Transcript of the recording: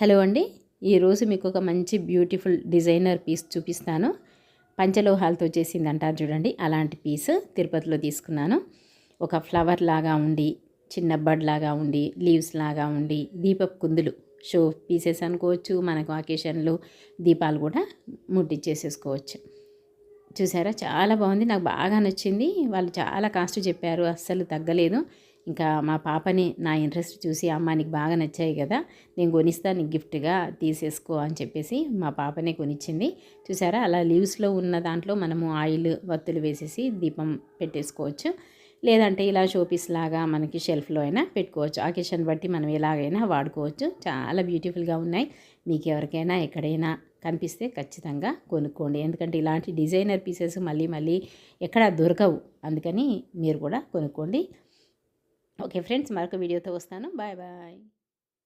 Hello అండి. ఈరోజు మీకు ఒక మంచి బ్యూటిఫుల్ డిజైనర్ పీస్ చూపిస్తాను. పంచలోహాలతో చేసింది అంటారు చూడండి. అలాంటి పీస్ తిరుపతిలో తీసుకున్నాను. ఒక ఫ్లవర్ లాగా ఉండి చిన్న బడ్ లాగా ఉండి లీవ్స్ లాగా ఉండి దీపపు కుందులు. షో పీసెస్ అనుకోవచ్చు మనకు అకేషన్లు దీపాలు కూడా ముట్టించేసేసుకోవచ్చు చూసారా? చాలా బాగుంది. నాకు బాగా నచ్చింది. వాళ్ళు చాలా కాస్ట్ చెప్పారు. అస్సలు తగ్గలేదు. ఇంకా మా పాపని నా ఇంట్రెస్ట్ చూసి అమ్మ నీకు బాగా నచ్చాయి కదా. నేను కొనిస్తా. నీకు గిఫ్ట్గా తీసేసుకో అని చెప్పేసి మా పాపనే కొనిచ్చింది. చూసారా? అలా లీవ్స్లో ఉన్న దాంట్లో మనము ఆయిల్ వత్తులు వేసేసి దీపం పెట్టేసుకోవచ్చు. లేదంటే ఇలా షోపీస్ లాగా మనకి షెల్ఫ్లో అయినా పెట్టుకోవచ్చు. ఆకేషన్ బట్టి మనం ఎలాగైనా వాడుకోవచ్చు. చాలా బ్యూటిఫుల్గా ఉన్నాయి. మీకు ఎవరికైనా ఎక్కడైనా కనిపిస్తే ఖచ్చితంగా కొనుక్కోండి. ఎందుకంటే ఇలాంటి డిజైనర్ పీసెస్ మళ్ళీ మళ్ళీ ఎక్కడ దొరకవు. అందుకని మీరు కూడా కొనుక్కోండి. ఓకే ఫ్రెండ్స్ మరొక వీడియోతో వస్తాను. Bye bye.